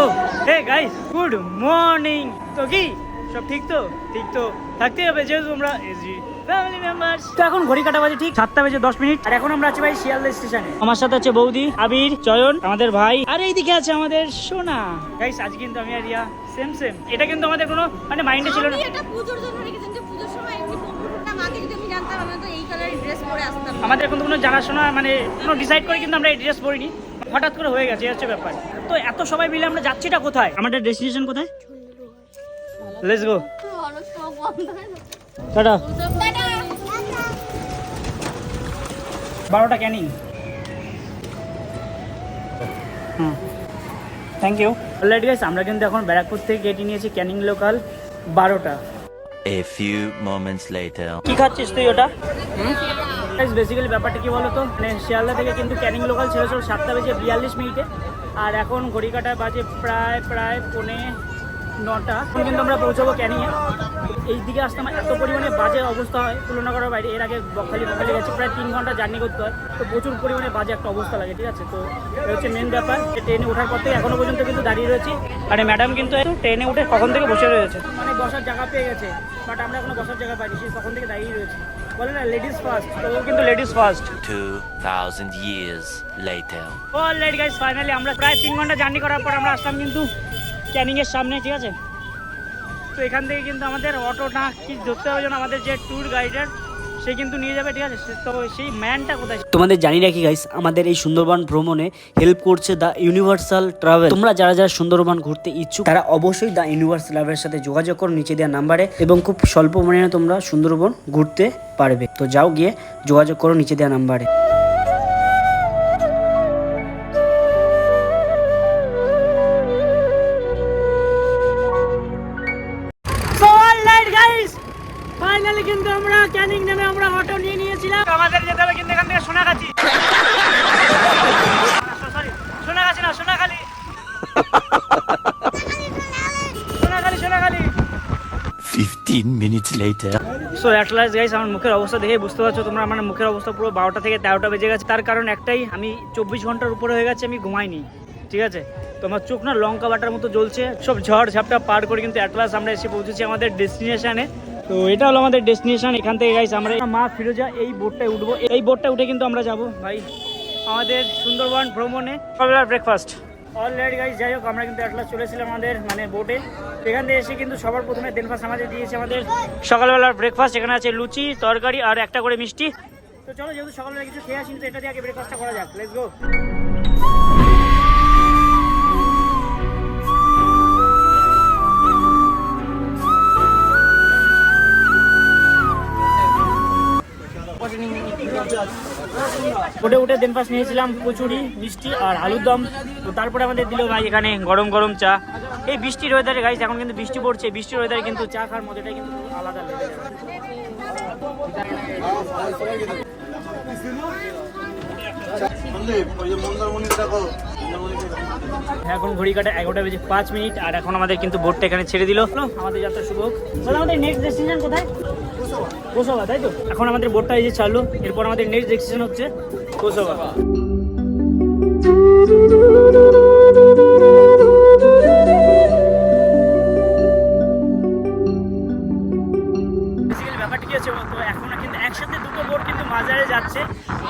ও hey guys good morning তো কি? সব ঠিক তো? ঠিক তো। থাকতে হবে যেহেতু আমরা এসজি ফ্যামিলি মেম্বার্স তো এখন ঘড়ি কাটা বাজে ঠিক সাতটা বেজে দশ মিনিট। আর এখন আমরা আছি ভাই শিয়ালদা স্টেশনে। আমার সাথে আছে বৌদি আবির চয়ন আমাদের ভাই। আর এইদিকে আছে আমাদের সোনা। গাইস আজ কিন্তু আমি আর রিয়া সেম সেম এটা কিন্তু আমাদের কোনো মানে মাইন্ডে ছিল না। এটা পুজোর জন্য রেখেছেন যে পুজোর সময় এমনি কম্পিউটারটা মাকে যদি আমি জানতাম আমরা তো এই কালারের ড্রেস পরে আসতাম। আমাদের কিন্তু কোনো জানাশোনা মানে কোনো ডিসাইড করে কিন্তু আমরা এই ড্রেস পরিনি। হঠাৎ করে হয়ে গেছে এই হচ্ছে ব্যাপার। তো এত সবাই মিলে আমরা যাচ্ছিটা কোথায়? আমাদের ডেস্টিনেশন কোথায়? Let's go tata. বারোটা ক্যানিং। হুম। থ্যাংক ইউ অলরেডি গাইস আমরা কিন্তু এখন ব্যারাকপুর থেকে কেটে নিয়েছি ক্যানিং লোকাল বারোটা। A few moments later. কি খাচ্ছিস তুই ওটা? বেসিক্যালি ব্যাপারটা কি বলতো? মানে শিয়ালদা থেকে কিন্তু ক্যানিং লোকাল ছিল ছিল সাতটা বেজে বিয়াল্লিশ মিনিটে। আর এখন ঘড়ি কাটায় বাজে প্রায় প্রায় পৌনে নটা। এখন কিন্তু আমরা পৌঁছাবো ক্যানিংয়ে এই দিকে আসতে আমার এত পরিমাণে বাজে অবস্থা হয়, তুলনা করার বাইরে। এর আগে বকখালি বকখালি গেছে, প্রায় তিন ঘণ্টা জার্নি করতে হয়। তো প্রচুর পরিমাণে বাজে একটা অবস্থা লাগে, ঠিক আছে? তো এটা হচ্ছে মেন ব্যাপার। ট্রেনে ওঠার পর থেকে এখনও পর্যন্ত কিন্তু দাঁড়িয়ে রয়েছি। আর ম্যাডাম কিন্তু ট্রেনে উঠে কখন থেকে বসে রয়েছে? মানে বসার জায়গা পেয়ে গেছে বাট আমরা এখনও বসার জায়গা পাইনি, সে কখন থেকে দাঁড়িয়ে রয়েছে? বলে না লেডিস ফার্স্ট তো ও কিন্তু ladies first 2,000 years later. Already guys finally আমরা প্রায় তিন ঘণ্টা জার্নি করার পর আমরা আসলাম কিন্তু ক্যানিং এর সামনে ঠিক আছে? তো এখান থেকে কিন্তু আমাদের অটোটা কি ধরতে হবে যেন আমাদের যে ট্যুর গাইডার সে কিন্তু নিয়ে যাবে, ঠিক আছে? তো সেই ম্যানটা কোথায়? তোমাদের জানি রাখি গাইস আমাদের এই সুন্দরবন ভ্রমণে হেল্প করছে দা ইউনিভার্সাল ট্রাভেল তোমরা যারা যারা সুন্দরবন ঘুরতে ইচ্ছুক, তারা অবশ্যই দ্য ইউনিভার্সাল ট্রাভেলের সাথে যোগাযোগ করো নিচে দেওয়া নাম্বারে এবং খুব স্বল্প মূল্যে তোমরা সুন্দরবন ঘুরতে পারবে। তো যাও গিয়ে যোগাযোগ করো নিচে দেওয়া নাম্বারে 15 minutes later. So at last guys আমার মুখের অবস্থা দেখে বুঝতে পারছ তোমরা আমার মুখের অবস্থা পুরো বারোটা থেকে তেরোটা বেজে গেছে। তার কারণ একটাই, আমি চব্বিশ ঘণ্টার উপরে হয়ে গেছে, আমি ঘুমাইনি, ঠিক আছে? তো আমার চোখ না লঙ্কা বাটার মতো জ্বলছে, সব ঝড় ঝাপটা পার করে কিন্তু অ্যাট লাস্ট আমরা এসে পৌঁছেছি আমাদের ডেস্টিনেশনে তো এটা হলো আমাদের ডেস্টিনেশন এখান থেকে গাইস আমরা মা ফিরোজা এই বোটটায় উঠবো। এই বোটটা উঠে কিন্তু আমরা যাব, ভাই, আমাদের সুন্দরবন ভ্রমণে। সকালবেলা ব্রেকফাস্ট অলরেডি গাইজ যাই হোক, আমরা কিন্তু অ্যাটলাস চলেছিলাম আমাদের মানে বোটে এখান থেকে এসে কিন্তু সবার প্রথমে দেনফাস আমাদের দিয়েছে আমাদের। সকালবেলার ব্রেকফাস্ট এখানে আছে লুচি, তরকারি আর একটা করে মিষ্টি। তো চলো, যেহেতু সকালবেলা কিছু খেয়ে আসি তো এটা দিয়ে আগে ব্রেকফাস্টটা করা যাক। লেটস গো উঠে উঠে দেন পাশ নিয়েছিলাম, কচুরি, মিষ্টি আর আলুর দম। তো তারপরে আমাদের দিল ভাই এখানে গরম গরম চা। এই বৃষ্টির ওয়েদারে গাইছে এখন কিন্তু বৃষ্টি পড়ছে। বৃষ্টির ওয়েদারে কিন্তু চা খাওয়ার মজাটা কিন্তু আলাদা এখন ঘড়ি কাটা এগারোটা বেজে পাঁচ মিনিট আর এখন আমাদের কিন্তু বোটটা এখানে ছেড়ে দিল। আমাদের যাত্রা শুভ হোক। আমাদের নেক্সট ডেস্টিনেশন কোথায়? কোসোভা। তাই তো? এখন আমাদের বোটটা এই যে চালু এরপর আমাদের নেক্সট ডেস্টিনেশন হচ্ছে কোসোভা। Basically ব্যাপারটা কি হচ্ছে বলতো এখন কিন্তু একসাথে দুটো বোট কিন্তু মাজারে যাচ্ছে।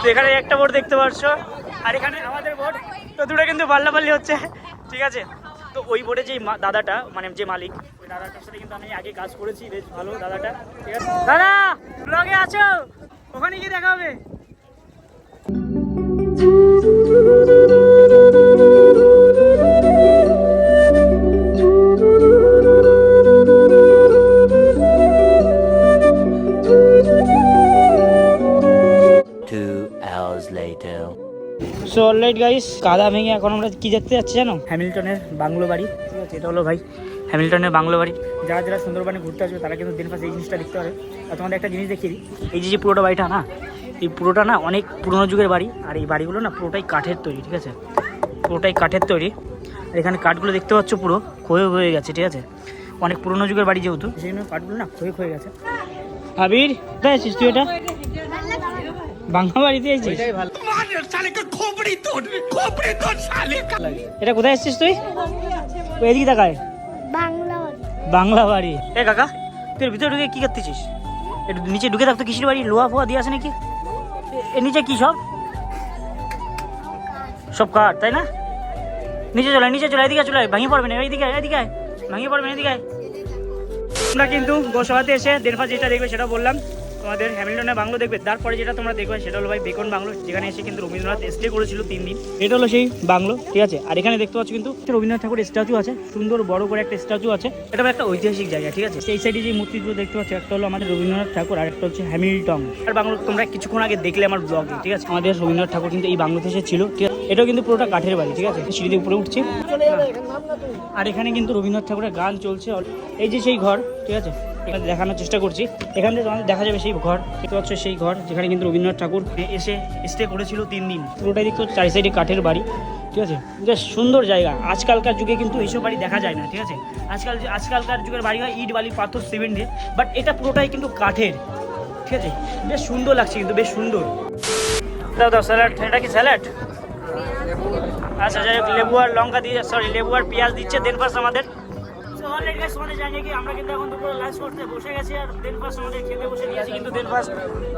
তো এখানে একটা বোট দেখতে পাচ্ছ আর এখানে আমাদের বোট তো দুটো কিন্তু পাল্লাপাল্লি হচ্ছে। ঠিক আছে? তো ওই বোর্ডে যে দাদাটা মানে যে মালিক, ওই দাদাটার সাথে কিন্তু আমি আগে কাজ করেছি, বেশ ভালো দাদাটা। ঠিক আছে? দাদা ব্লগে আছো? ওখানে গিয়ে দেখা হবে। সো অলরাইট গাইস কাদা ভেঙে এখন আমরা কি দেখতে যাচ্ছি জানো? হ্যামিল্টনের বাংলো বাড়ি। ঠিক আছে এটা হলো ভাই হ্যামিল্টনের বাংলো বাড়ি। যারা যারা সুন্দরবনে ঘুরতে আসবে তারা কিন্তু দিন পাশে এই জিনিসটা দেখতে পারে আর তোমাদের একটা জিনিস দেখিয়ে দিই। এই যে যে পুরোটা বাড়িটা না এই পুরোটা না অনেক পুরোনো যুগের বাড়ি। আর এই বাড়িগুলো না পুরোটাই কাঠের তৈরি ঠিক আছে? পুরোটাই কাঠের তৈরি। আর এখানে কাঠগুলো দেখতে পাচ্ছ পুরো ক্ষয়ে হয়ে গেছে ঠিক আছে? অনেক পুরোনো যুগের বাড়ি যেহেতু। সেই জন্য কাঠগুলো না ক্ষয়ে হয়ে গেছে। আবির কোথায় আছিস তুই এটা? বাংলা বাড়িতে আছিস? এটা কোথায় এসেছিস তুই? এদিকে তাকায়। বাংলা বাড়ি। বাংলা বাড়ি। এ কাকা তুই ভিতরে ঢুকে কি করতেছিস? একটু নিচে ঢুকে থাকতো কিসের বাড়ি? লোহা ফোয়া দিয়ে আসে নাকি? এ- এর নিচে কি সব? সব কাঠ তাই না? নিচে চলে নিচে চলে এদিকে চলে ভাঙিয়ে পড়বে না এইদিকে এদিকে আয়। ভাঙিয়ে পড়বে না এদিকে আয়। তোমরা কিন্তু গোসাবাতে এসে দেড়ফা যেটা দেখবে সেটা বললাম। তোমাদের হ্যামিল্টনে বাংলো দেখবে, তারপরে যেটা তোমরা দেখবে সেটা হলো ভাই বেকন বাংলো, যেখানে এসে কিন্তু রবীন্দ্রনাথ স্টে করেছিল তিন দিন এটা হলো সেই বাংলো, ঠিক আছে? আর এখানে দেখতে পাচ্ছ কিন্তু রবীন্দ্রনাথ ঠাকুরের স্ট্যাচু আছে, সুন্দর বড় করে একটা স্ট্যাচু আছে। এটা একটা ঐতিহাসিক জায়গা, ঠিক আছে? সেই সাইডে যে মূর্তিগুলো দেখতে পাচ্ছ, একটা হলো আমাদের রবীন্দ্রনাথ ঠাকুর আর একটা হচ্ছে হ্যামিল্টন। আর বাংলো তোমরা কিছুক্ষণ আগে দেখলে আমার ব্লগে ঠিক আছে? আমাদের রবীন্দ্রনাথ ঠাকুর কিন্তু এই বাংলোতে এসে ছিল, ঠিক আছে? এটাও কিন্তু পুরোটা কাঠের বাড়ি, ঠিক আছে? সিঁড়িতে উপরে উঠছি। আর এখানে কিন্তু রবীন্দ্রনাথ ঠাকুরের গান চলছে। এই যে সেই ঘর, ঠিক আছে? এখানে দেখানোর চেষ্টা করছি। এখান থেকে তোমাদের দেখা যাবে সেই ঘর। দেখতে সেই ঘর, যেখানে কিন্তু রবীন্দ্রনাথ ঠাকুর এসে স্টে করেছিল তিন দিন। পুরোটাই দেখতে চারি সাইডে কাঠের বাড়ি, ঠিক আছে? বেশ সুন্দর জায়গা। আজকালকার যুগে কিন্তু এইসব বাড়ি দেখা যায় না, ঠিক আছে? আজকাল আজকালকার যুগের বাড়ি হয় ইট, বালি, পাথর সিমেন্ট দিয়ে বাট এটা পুরোটাই কিন্তু কাঠের, ঠিক আছে? বেশ সুন্দর লাগছে কিন্তু, বেশ সুন্দর। দাও দাও স্যালাড এটা কি স্যালাড আচ্ছা যাই হোক লেবু আর লঙ্কা দিয়ে সরি লেবু আর পেঁয়াজ দিচ্ছে দেন পাস আমাদের। So, already guys, জানিয়ে কি আমরা কিন্তু এখন দুপুরে লাঞ্চ করতে বসে গেছি আর দেন আমাদের খেতে বসে কিন্তু দেন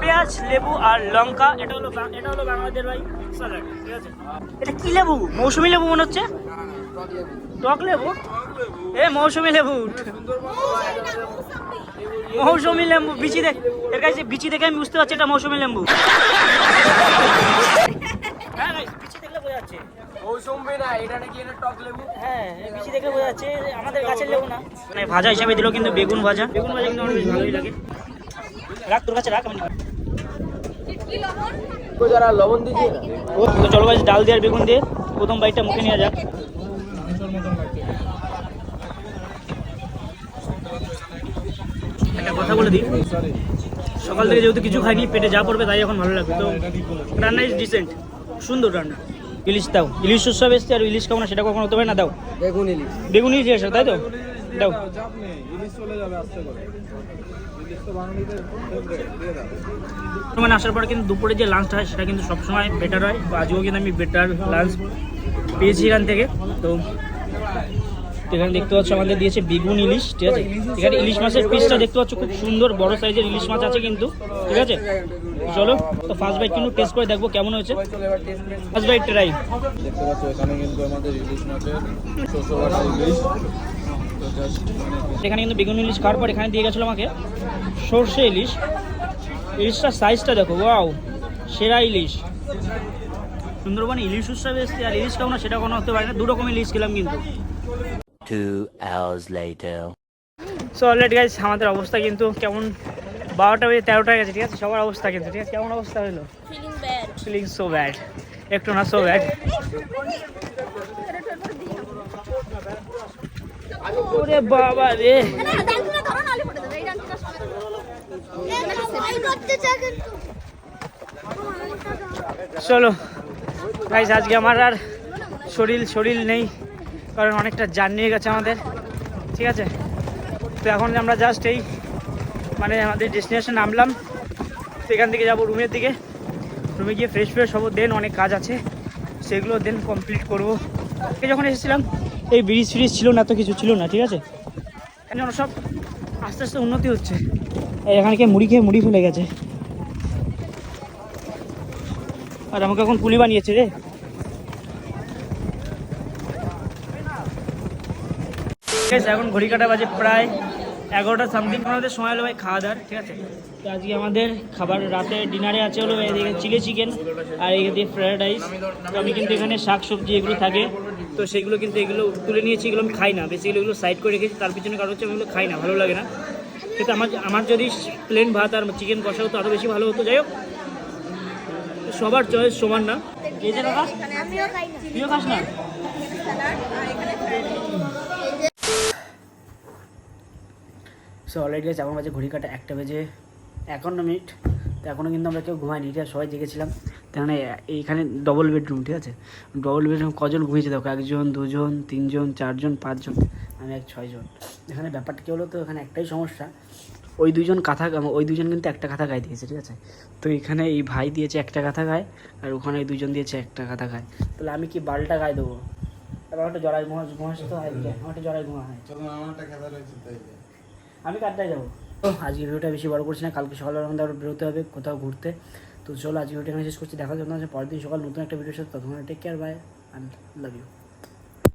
পেঁয়াজ লেবু আর লঙ্কা। এটা হলো এটা হলো বাংলাদেশের ভাই স্যালাড ঠিক আছে? এটা কি লেবু? মৌসুমি লেবু মনে হচ্ছে? টক লেবু? এ মৌসুমি লেবু। মৌসুমি লেবু বিচি দেখ এর কাছে বিচি দেখে আমি বুঝতে পারছি এটা মৌসুমি লেবু। হ্যাঁ ভাই বিচি দেখলে বোঝা যাচ্ছে। হ্যাঁ বিচি দেখলে বোঝা যাচ্ছে আমাদের গাছের লেবু না। মানে ভাজা হিসাবে দিল কিন্তু বেগুন ভাজা। বেগুন ভাজা কিন্তু আমার বেশ ভালোই লাগে। রাখ তোর কাছে রাখ আমি লবণ তো চলো গাছ ডাল দিয়ে আর বেগুন দিয়ে প্রথম বাইটটা মুখে নেওয়া যাক। একটা কথা বলে দিই। সকাল থেকে যেহেতু কিছু খাইনি পেটে যা পড়বে তাই এখন ভালো লাগবে। তো রান্না ইজ ডিসেন্ট সুন্দর রান্না। ইলিশ দাও। ইলিশ উৎসব এসছে আর ইলিশ খাব না সেটা কখনো হতে পারে না দাও। বেগুন ইলিশ। বেগুন ইলিশ এসে তাই তো? দাও। মানে আসার পর কিন্তু দুপুরে যে লাঞ্চটা হয় সেটা কিন্তু সবসময় বেটার হয় তো আজকেও কিন্তু আমি বেটার লাঞ্চ পেয়েছি এখান থেকে। তো এখানে দেখতে পাচ্ছ আমাদের দিয়েছে বেগুন ইলিশ ঠিক আছে? এখানে ইলিশ মাছের পিসটা দেখতে পাচ্ছ খুব সুন্দর বড় সাইজের ইলিশ মাছ আছে কিন্তু ঠিক আছে? চলো তো ফার্স্ট বাইট কিন্তু টেস্ট করে দেখব কেমন হয়েছে। চলে এবার টেস্ট করে ফার্স্ট বাইট ট্রাই দেখতে পাচ্ছ এখানে কিন্তু আমাদের ইলিশ মাছের ইলিশ। মানে এখানে কিন্তু বেগুন ইলিশ খাওয়ার পর এখানে দিয়ে গেছিল আমাকে সর্ষে ইলিশ। ইলিশটার সাইজটা দেখো ওয়াও সেরা ইলিশ। সুন্দরবনে ইলিশ উৎসবে এসছে আর ইলিশ খাব না সেটা কোনো হতে পারে না দু রকম ইলিশ খেলাম কিন্তু. সো অলরেডি গাইজ আমাদের অবস্থা কিন্তু কেমন বারোটা বেজে তেরোটা গেছে ঠিক আছে? সবার অবস্থা কিন্তু ঠিক আছে? কেমন অবস্থা হলো? ফিলিং সো ব্যাড একটু না সো ব্যাড ওরে বাবা রে। চলো গাইজ আজকে আমার আর শরীর শরীর নেই কারণ অনেকটা জার্নি গেছে আমাদের ঠিক আছে? তো এখন আমরা জাস্ট এই মানে আমাদের ডেস্টিনেশন নামলাম। সেখান থেকে যাব রুমের দিকে। রুমে গিয়ে ফ্রেশ ফ্রেশ হব দেন অনেক কাজ আছে। সেগুলো দেন কমপ্লিট করব। আজকে যখন এসেছিলাম, এই ব্রিজ ফ্রিজ ছিল না তো কিছু ছিল না, ঠিক আছে? এখানে সব আস্তে আস্তে উন্নতি হচ্ছে। এখানে কে মুড়ি খেয়ে মুড়ি ফেলে গেছে। আর আমাকে এখন পুলি বানিয়েছে রে। এখন ঘড়ি কাটা বাজে প্রায় এগারোটা সামথিং আমাদের সময় হলো ভাই খাওয়া দাওয়ার, ঠিক আছে? তো আজকে আমাদের খাবার, রাতে ডিনারে আছে হলো এদিকে চিলি চিকেন আর এদিকে ফ্রায়েড রাইস তো আমি কিন্তু এখানে শাক সবজি এগুলো থাকে, তো সেগুলো কিন্তু এগুলো তুলে নিয়েছি, এগুলো আমি খাই না। বেসিক্যালি এগুলো সাইড করে রেখেছি, তার পিছনে কারণ হচ্ছে আমি এগুলো খাই না, ভালো লাগে না। কিন্তু আমার আমার যদি প্লেন ভাত আর চিকেন কষা হতো আরও বেশি ভালো হতো, যাই হোক। সবার চয়েস সমান না। এই যে দাদা, তুইও খাস না স্যালাড আর এখানে সো অলরেডি গেছে আমার বাজে ঘড়ি কাটা একটা বেজে একান্ন মিনিট। তো এখনও কিন্তু আমরা কেউ ঘুমাইনি আছে সবাই জেগেছিলাম। মানে এইখানে ডবল বেডরুম ঠিক আছে? ডবল বেডরুম কজন ঘুমিয়েছে দেখো? একজন, দুজন, তিনজন, চারজন, পাঁচজন, আমি এক, ছয়জন। এখানে ব্যাপারটা কী হলো তো এখানে একটাই সমস্যা, ওই দুজন কাঁথা ওই দুজন কিন্তু একটা কাঁথা গায়ে দিয়েছে, ঠিক আছে? তো এখানে এই ভাই দিয়েছে একটা কাঁথা গায়ে, আর ওখানে এই দুজন দিয়েছে একটা কাঁথা গায়ে। তাহলে আমি কি বালটা গায়ে দেবো? তারপর একটা জড়াই ঘুমা ঘুমাস তো হয় আমার একটা জড়াই ঘুমা হয়। আমি কাটটায় যাব। তো ভিডিওটা বেশি বড় করছি না, কালকে সকালবেলা আমাদের আবার বেরোতে হবে, কোথাও ঘুরতে। তো চলো আজকে ভিডিওটা এখানে শেষ করছি, দেখা যাবে পরের দিন সকাল নতুন একটা ভিডিওর সাথে, ততক্ষণ take care bye I love you